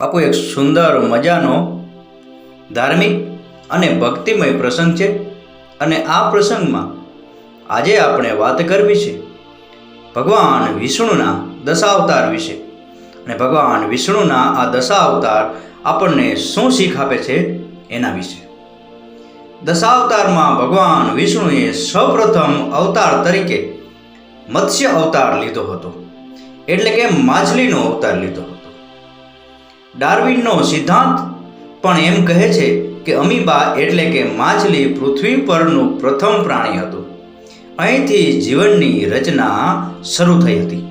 બાપુ, એક સુંદર મજાનો, ધાર્મિક અને ભક્તિમય પ્રસંગ છે અને આ પ્રસંગમાં આજે આપણે વાત કરવી છે ભગવાન વિષ્ણુના દશાવતાર વિશે. અને ભગવાન વિષ્ણુના આ દશાવતાર આપણને શું શીખ આપે છે એના વિશે. દશાવતારમાં ભગવાન વિષ્ણુએ સૌપ્રથમ અવતાર તરીકે મત્સ્ય અવતાર લીધો હતો. એટલે કે માછલીનો અવતાર લીધો. ડાર્વિનનો સિદ્ધાંત પણ એમ કહે છે કે અમીબા એટલે કે માછલી પૃથ્વી પરનું પ્રથમ પ્રાણી હતું. અહીંથી જીવનની રચના શરૂ થઈ હતી.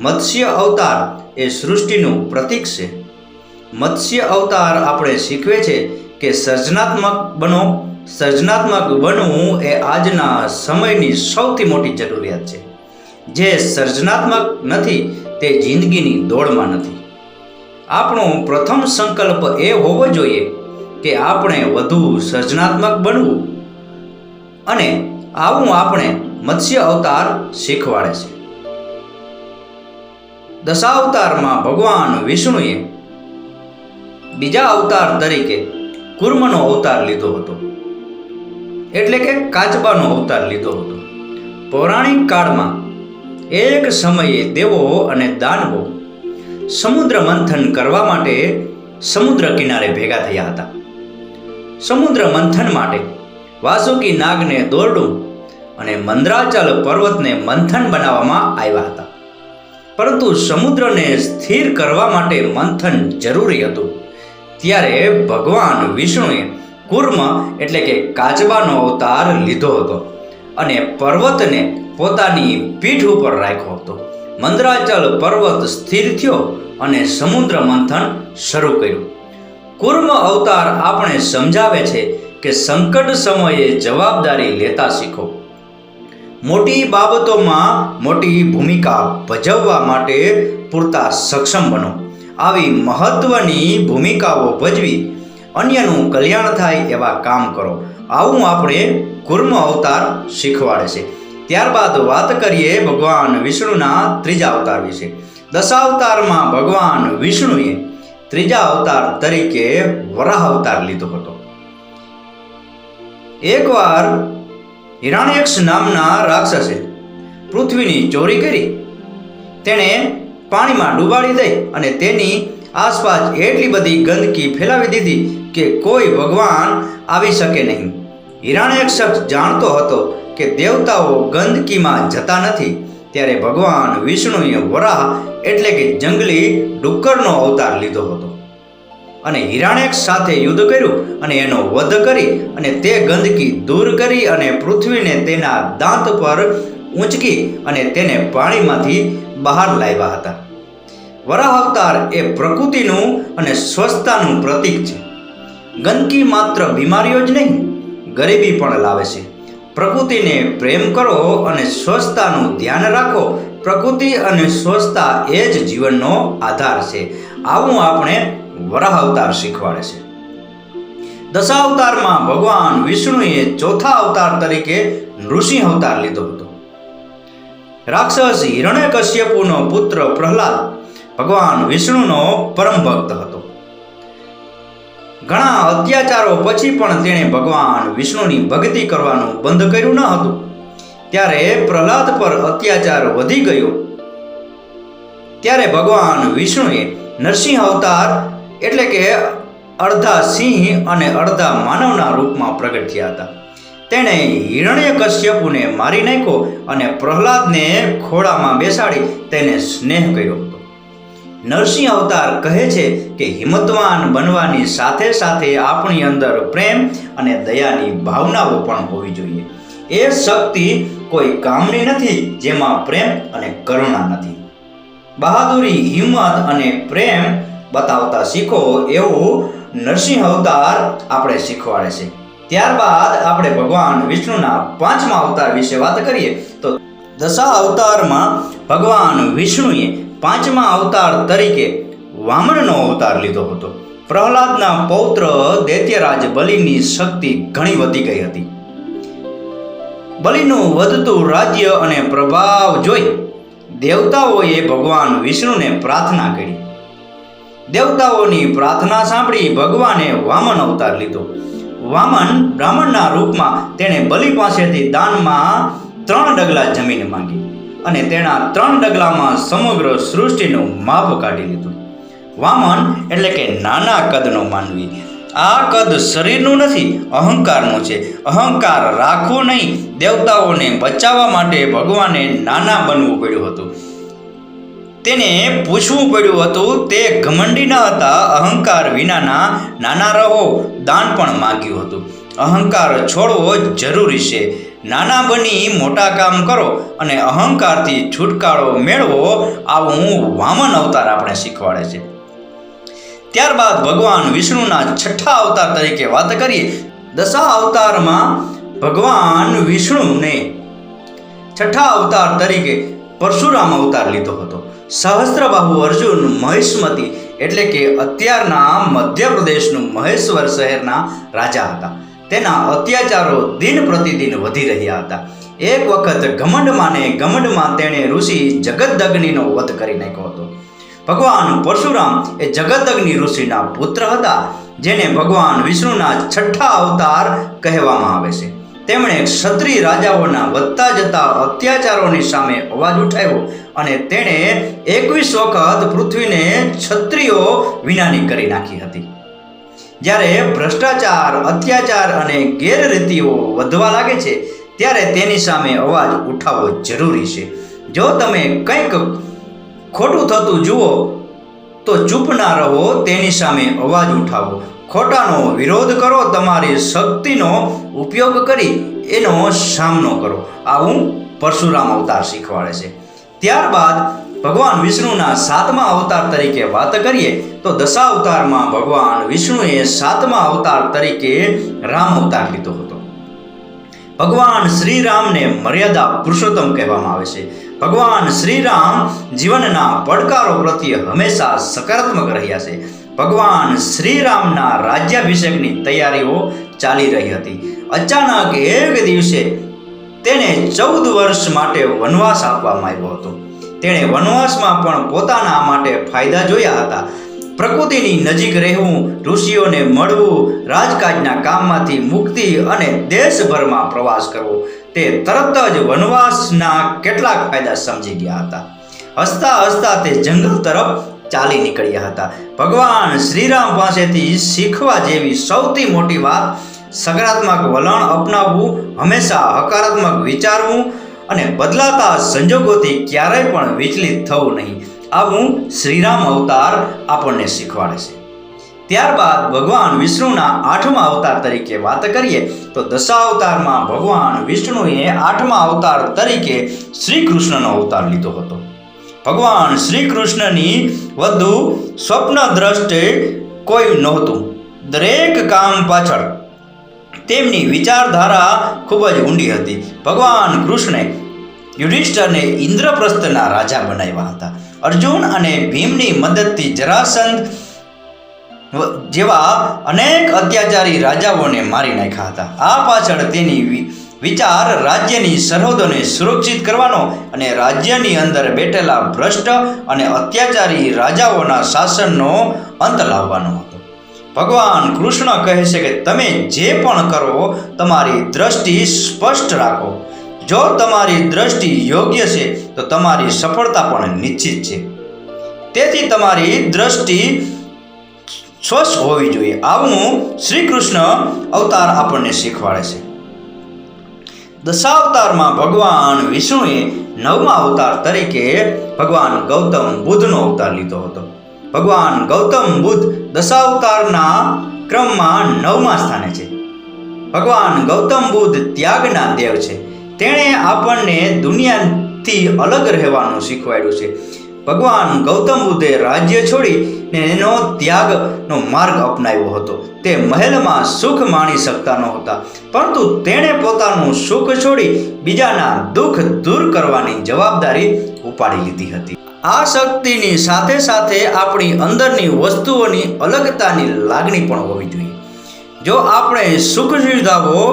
મત્સ્ય અવતાર એ સૃષ્ટિનું પ્રતીક છે. મત્સ્ય અવતાર આપણે શીખવે છે કે સર્જનાત્મક બનો, સર્જનાત્મક બનવું એ આજના સમયની સૌથી મોટી જરૂરિયાત છે. જે સર્જનાત્મક નથી, તે જિંદગીની દોડમાં નથી. આપણો પ્રથમ સંકલ્પ એ હોવો જોઈએ કે આપણે વધુ સર્જનાત્મક બનવું અને આવું આપણે મત્સ્ય અવતાર શીખવાડે છે. દશાવતારમાં ભગવાન વિષ્ણુએ બીજા અવતાર તરીકે કુર્મનો અવતાર લીધો હતો. એટલે કે કાચબાનો અવતાર લીધો હતો. પૌરાણિક કાળમાં એક સમયે દેવો અને દાનવો સમુદ્ર મંથન કરવા માટે સમુદ્ર કિનારે ભેગા થયા હતા. સમુદ્ર મંથન માટે વાસુકી નાગને દોરડું અને મંદ્રાચલ પર્વતને મંથન બનાવવામાં આવ્યા હતા. પરંતુ સમુદ્રને સ્થિર કરવા માટે મંથન જરૂરી હતું. ત્યારે ભગવાન વિષ્ણુએ કુર્મ એટલે કે કાચબાનો અવતાર લીધો હતો અને પર્વતને પોતાની પીઠ ઉપર રાખ્યો હતો. મંદરાચલ પર્વત સ્થિર થયો અને સમુદ્ર મંથન શરૂ કર્યું. કુર્મ અવતાર આપણે સમજાવે છે કે સંકટ સમયે જવાબદારી લેતા શીખો. મોટી બાબતોમાં મોટી ભૂમિકા ભજવવા માટે પૂરતા સક્ષમ બનો. આવી મહત્વની ભૂમિકાઓ ભજવી અન્યનું કલ્યાણ થાય એવા કામ કરો. આવું આપણે કુર્મ અવતાર શીખવાડે છે. ત્યારબાદ વાત કરીએ ભગવાન વિષ્ણુના ત્રીજા અવતાર વિશે. દશાવતારમાં ભગવાન વિષ્ણુએ ત્રીજા અવતાર તરીકે વરાહ અવતાર લીધો હતો. એકવાર હિરણ્યક્ષ નામના રાક્ષસે પૃથ્વીની ચોરી કરી, તેણે પાણીમાં ડૂબાડી દઈ અને તેની આસપાસ એટલી બધી ગંદકી ફેલાવી દીધી કે કોઈ ભગવાન આવી શકે નહીં. હિરણ્યક્ષ જાણતો હતો કે દેવતાઓ ગંદકીમાં જતા નથી. ત્યારે ભગવાન વિષ્ણુએ વરાહ એટલે કે જંગલી ડુક્કરનો અવતાર લીધો હતો. અને હિરાણેક સાથે યુદ્ધ કર્યું અને એનો વધ કરી અને તે ગંદકી દૂર કરી અને પૃથ્વીને તેના દાંત પર ઊંચકી અને તેને પાણીમાંથી બહાર લાવ્યા હતા. વરાહ અવતાર એ પ્રકૃતિનું અને સ્વચ્છતાનું પ્રતીક છે. ગંદકી માત્ર બીમારીઓ જ નહીં, ગરીબી પણ લાવે છે. પ્રકૃતિને પ્રેમ કરો અને સ્વચ્છતાનું ધ્યાન રાખો. પ્રકૃતિ અને સ્વચ્છતા એ જ જીવનનો આધાર છે. આવું આપણે વરાહ અવતાર શીખવાડે છે. દશાવતારમાં ભગવાન વિષ્ણુએ ચોથા અવતાર તરીકે નૃસિંહ અવતાર લીધો હતો. રાક્ષસ હિરણ્યકશ્યપુનો પુત્ર પ્રહલાદ ભગવાન વિષ્ણુનો પરમ ભક્ત હતો. ઘણા અત્યાચારો પછી પણ તેણે ભગવાન વિષ્ણુની ભક્તિ કરવાનું બંધ કર્યું ન હતું. ત્યારે પ્રહલાદ પર અત્યાચાર વધી ગયો. ત્યારે ભગવાન વિષ્ણુએ નરસિંહ અવતાર એટલે કે અડધા સિંહ અને અડધા માનવના રૂપમાં પ્રગટ થયા હતા. તેણે હિરણ્યકશ્યપુને મારી નાખ્યો અને પ્રહલાદને ખોળામાં બેસાડી તેને સ્નેહ કર્યો હતો. નરસિંહ અવતાર કહે છે કે હિંમતવાન બનવાની સાથે સાથે આપણી અંદર પ્રેમ અને દયાની ભાવનાઓ પણ હોવી જોઈએ. એ શક્તિ કોઈ કામની નથી જેમાં પ્રેમ અને કરુણા નથી. બહાદુરી, હિંમત અને પ્રેમ બતાવતા શીખો એવું નરસિંહ અવતાર આપણે શીખવાડે છે. ત્યારબાદ આપણે ભગવાન વિષ્ણુના પાંચમા અવતાર વિશે વાત કરીએ તો દશા અવતારમાં ભગવાન વિષ્ણુએ પાંચમા અવતાર તરીકે વામનનો અવતાર લીધો હતો. પ્રહલાદના પૌત્ર દૈત્યરાજ બલિની શક્તિ ઘણી વધી ગઈ હતી. બલિનું વધતું રાજ્ય અને પ્રભાવ જોઈ દેવતાઓએ ભગવાન વિષ્ણુને પ્રાર્થના કરી. દેવતાઓની પ્રાર્થના સાંભળી ભગવાને વામન અવતાર લીધો. વામન બ્રાહ્મણના રૂપમાં તેણે બલિ પાસેથી દાનમાં ત્રણ ડગલા જમીન માંગી. અને તેના ત્રણ ડગલામાં સમગ્ર સૃષ્ટિનું માપ કાઢી લીધું. વામન એટલે કે નાના કદનો માનવી. આ કદ શરીરનું નથી, અહંકારનું છે. અહંકાર રાખવો નહીં, દેવતાઓને બચાવવા માટે ભગવાને નાના બનવું પડ્યું હતું. તેને પૂછવું પડ્યું હતું, તે ઘમંડી ન હતા? અહંકાર વિનાના નાના રહો. દાન પણ માગ્યું હતું. અહંકાર છોડવો જરૂરી છે. નાના બની મોટા કામ કરો અને અહંકારથી છુટકારો મેળવો, આવું વામન અવતાર આપણે શીખવાડે છે. ત્યારબાદ ભગવાન વિષ્ણુના છઠ્ઠા અવતાર તરીકે વાત કરીએ દશા અવતારમાં ભગવાન વિષ્ણુને છઠ્ઠા અવતાર તરીકે પરશુરામ અવતાર લીધો હતો. સહસ્ત્રબાહુ અર્જુન મહેશમતી એટલે કે અત્યારના મધ્યપ્રદેશનું મહેશ્વર શહેરના રાજા હતા. તેના અત્યાચારો દિન પ્રતિદિન વધી રહ્યા હતા. એક વખત ઘમંડમાંને ઘમંડમાં તેણે ઋષિ જગદગ્નિનો વધ કરી નાખ્યો હતો. ભગવાન પરશુરામ એ જગદગ્નિ ઋષિના પુત્ર હતા, જેને ભગવાન વિષ્ણુના છઠ્ઠા અવતાર કહેવામાં આવે છે. તેમણે ક્ષત્રિય રાજાઓના વધતા જતા અત્યાચારોની સામે અવાજ ઉઠાવ્યો અને તેણે એકવીસ વખત પૃથ્વીને ક્ષત્રિયો વિનાની કરી નાખી હતી. જ્યારે ભ્રષ્ટાચાર, અત્યાચાર અને ગેરરીતિઓ વધવા લાગે છે, ત્યારે તેની સામે અવાજ ઉઠાવવો જરૂરી છે. જો તમે કંઈક ખોટું થતું જુઓ, તો ચૂપ ના રહો, તેની સામે અવાજ ઉઠાવો. ખોટાનો વિરોધ કરો, તમારી શક્તિનો ઉપયોગ કરી એનો સામનો કરો. આવું પરશુરામ અવતાર શીખવાડે છે. ત્યારબાદ ભગવાન વિષ્ણુના સાતમા અવતાર તરીકે વાત કરીએ તો દશા અવતારમાં ભગવાન વિષ્ણુએ સાતમા અવતાર તરીકે રામ અવતાર લીધો હતો. ભગવાન શ્રી રામને મર્યાદા પુરુષોત્તમ કહેવામાં આવે છે. ભગવાન શ્રી રામ જીવનના પડકારો પ્રત્યે હંમેશા સકારાત્મક રહ્યા છે. ભગવાન શ્રી રામના રાજ્યાભિષેકની તૈયારીઓ ચાલી રહી હતી. અચાનક એક દિવસે તેને ચૌદ વર્ષ માટે વનવાસ આપવામાં આવ્યો હતો. તેણે વનવાસમાં પણ પોતાના માટે ફાયદા જોયા હતા. પ્રકૃતિની નજીક રહેવું, ઋષિઓને મળવું, રાજકાજના કામમાંથી મુક્તિ અને દેશભરમાં પ્રવાસ કરવો, તે તરત જ વનવાસના કેટલાક ફાયદા સમજી ગયા હતા. હસતા હસતા તે જંગલ તરફ ચાલી નીકળ્યા હતા. ભગવાન શ્રીરામ પાસેથી શીખવા જેવી સૌથી મોટી વાત સકારાત્મક વલણ અપનાવવું, હંમેશા હકારાત્મક વિચારવું અને બદલાતા સંજોગોથી ક્યારેય પણ વિચલિત થવું નહીં. આવું શ્રીરામ અવતાર આપણને શીખવાડે છે. ત્યારબાદ ભગવાન વિષ્ણુના આઠમા અવતાર તરીકે વાત કરીએ, તો દશા અવતારમાં ભગવાન વિષ્ણુએ આઠમા અવતાર તરીકે શ્રી કૃષ્ણનો અવતાર લીધો હતો. ભગવાન શ્રી કૃષ્ણની વધુ સ્વપ્ન દ્રષ્ટે કોઈ નહોતું. દરેક કામ પાછળ તેમની વિચારધારા ખૂબ જ ઊંડી હતી. ભગવાન કૃષ્ણે યુધિષ્ઠરને ઇન્દ્રપ્રસ્થના રાજા બનાવ્યા હતા. અર્જુન અને ભીમની મદદથી જરાસંધ જેવા અનેક અત્યાચારી રાજાઓને મારી નાખ્યા હતા. આ પાછળ તેની વિચાર રાજ્યની સરહદોને સુરક્ષિત કરવાનો અને રાજ્યની અંદર બેઠેલા ભ્રષ્ટ અને અત્યાચારી રાજાઓના શાસનનો અંત લાવવાનો હતો. ભગવાન કૃષ્ણ કહે છે કે તમે જે પણ કરો, તમારી દ્રષ્ટિ સ્પષ્ટ રાખો. જો તમારી દ્રષ્ટિ યોગ્ય છે, તો તમારી સફળતા પણ નિશ્ચિત છે. તેથી તમારી દ્રષ્ટિ સ્વચ્છ હોવી જોઈએ. આવું શ્રી કૃષ્ણ અવતાર આપણને શીખવાડે છે. દશાવતારમાં ભગવાન વિષ્ણુએ નવમા અવતાર તરીકે ભગવાન ગૌતમ બુદ્ધનો અવતાર લીધો હતો. ભગવાન ગૌતમ બુદ્ધ દશાવતારના ક્રમમાં નવમા સ્થાને છે. ભગવાન ગૌતમ બુદ્ધ ત્યાગના દેવ છે. તેણે આપણને દુનિયાથી અલગ રહેવાનું શીખવાડ્યું છે. ભગવાન ગૌતમ બુદ્ધે રાજ્ય છોડીને એનો ત્યાગનો માર્ગ અપનાવ્યો હતો. તે મહેલમાં સુખ માણી શકતા નહોતા. પરંતુ તેણે પોતાનું સુખ છોડી બીજાના દુઃખ દૂર કરવાની જવાબદારી ઉપાડી લીધી હતી. આ શક્તિની સાથે સાથે આપણી અંદરની વસ્તુઓની અલગતાની લાગણી પણ હોવી જોઈએ. જો આપણે સુખ સુવિધાઓ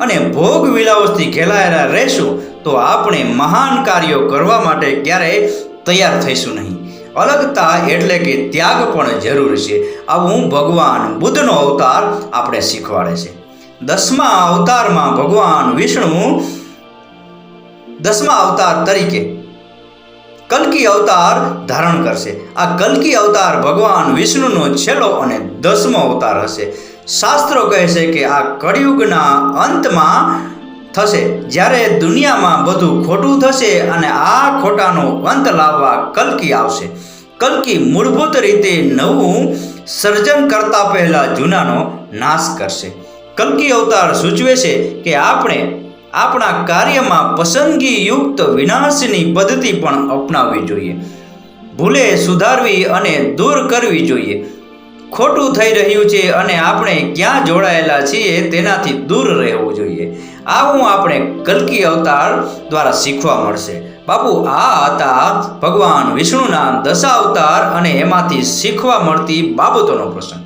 અને ભોગ વિલાસથી ઘેલાયેલા રહેશું, તો આપણે મહાન કાર્યો કરવા માટે ક્યારેય તૈયાર થઈશું નહીં. અલગતા એટલે કે ત્યાગ પણ જરૂર છે. આવું ભગવાન બુદ્ધનો અવતાર આપણે શીખવાડે છે. દસમા અવતારમાં ભગવાન વિષ્ણુ દસમા અવતાર તરીકે કલ્કી અવતાર ધારણ કરશે. આ કલ્કી અવતાર ભગવાન વિષ્ણુનો છેલ્લો અને દસમો અવતાર હશે. શાસ્ત્રો કહે છે કે આ કળિયુગના અંતમાં થશે. જ્યારે દુનિયામાં બધું ખોટું થશે અને આ ખોટાનો અંત લાવવા કલ્કી આવશે. કલ્કી મૂળભૂત રીતે નવું સર્જન કરતા પહેલા જૂનાનો નાશ કરશે. કલ્કી અવતાર સૂચવે છે કે આપણે આપણા કાર્યમાં પસંદગીયુક્ત વિનાશની પદ્ધતિ પણ અપનાવવી જોઈએ. ભૂલે સુધારવી અને દૂર કરવી જોઈએ. ખોટું થઈ રહ્યું છે અને આપણે ક્યાં જોડાયેલા છીએ તેનાથી દૂર રહેવું જોઈએ. આવું આપણે કલ્કી અવતાર દ્વારા શીખવા મળશે. બાપુ, આ હતા ભગવાન વિષ્ણુના દશા અવતાર અને એમાંથી શીખવા મળતી બાબતોનો પ્રસંગ.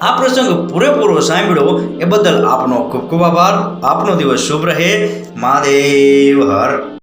આ પ્રસંગ પૂરેપૂરો સાંભળ્યો એ બદલ આપનો ખૂબ ખૂબ આભાર. આપનો દિવસ શુભ રહે. મહાદેવ હર.